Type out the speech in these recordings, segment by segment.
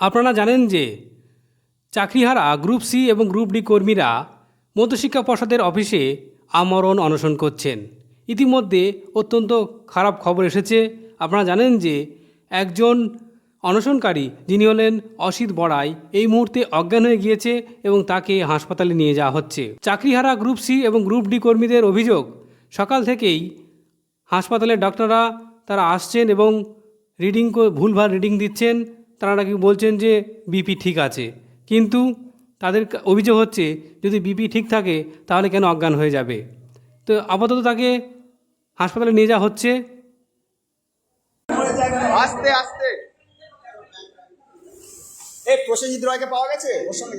আপনারা জানেন যে চাকরিহারা গ্রুপ সি এবং গ্রুপ ডি কর্মীরা মধ্যশিক্ষা পর্ষদের অফিসে আমরণ অনশন করছেন। ইতিমধ্যে অত্যন্ত খারাপ খবর এসেছে। আপনারা জানেন যে একজন অনশনকারী যিনি হলেন অসিত বড়াই এই মুহূর্তে অজ্ঞান হয়ে গিয়েছে এবং তাকে হাসপাতালে নিয়ে যাওয়া হচ্ছে। চাকরিহারা গ্রুপ সি এবং গ্রুপ ডি কর্মীদের অভিযোগ, সকাল থেকেই হাসপাতালের ডক্টররা তারা আসছেন এবং রিডিং ভুলভাল রিডিং দিচ্ছেন। তারা নাকি বলছেন যে বিপি ঠিক আছে। কিন্তু তাদের অভিযোগ হচ্ছে, যদি বিপি ঠিক থাকে, তাহলে কেন অজ্ঞান হয়ে যাবে? তো আপাতত তাকে হাসপাতালে নিয়ে যাওয়া হচ্ছে। আস্তে আস্তে। এই প্রসেনজিৎ রয়কে পাওয়া গেছে? ওর সঙ্গে?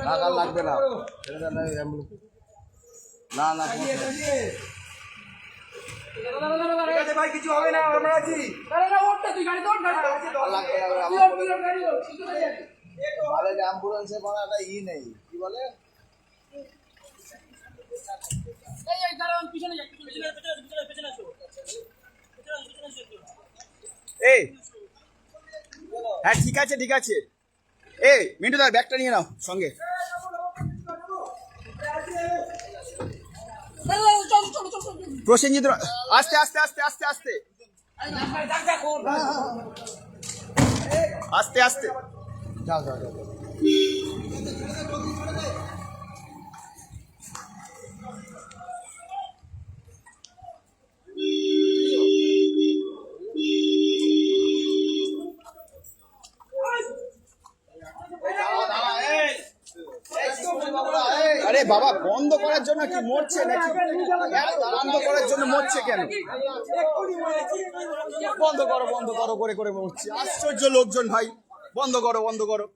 টাকা লাগবে না। না না ভাই কিছু হবে না আমরা আছি। বলে যে অ্যাম্বুলেন্সে কোনো একটা ই নেই কি বলে? এই হ্যাঁ ঠিক আছে ঠিক আছে। এই, মিন্টু দার ব্যাগটা নিয়ে নাও, সঙ্গে। প্রসেনজিৎ আস্তে আস্তে আস্তে আস্তে আস্তে। আস্তে আস্তে। যাও যাও যাও। বাবা বন্ধ করার জন্য কি মরছে নাকি? হ্যাঁ, বন্ধ করার জন্য মরছে কেন? বন্ধ করো বন্ধ করো করে করে মরছে। আশ্চর্য লোকজন ভাই। বন্ধ করো বন্ধ করো।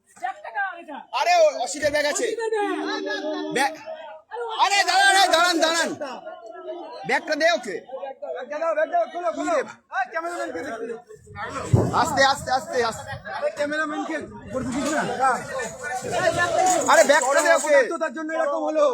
আরে ও অসিতের ব্যাগ আছে। আরে দাঁড়ান দাঁড়ান দাঁড়ান। ব্যাগটা দে ওকে। কি রে? আস্তে আস্তে আস্তে আস্তে। আরে ব্যাগ দে ওকে। তার জন্য এরকম হলো।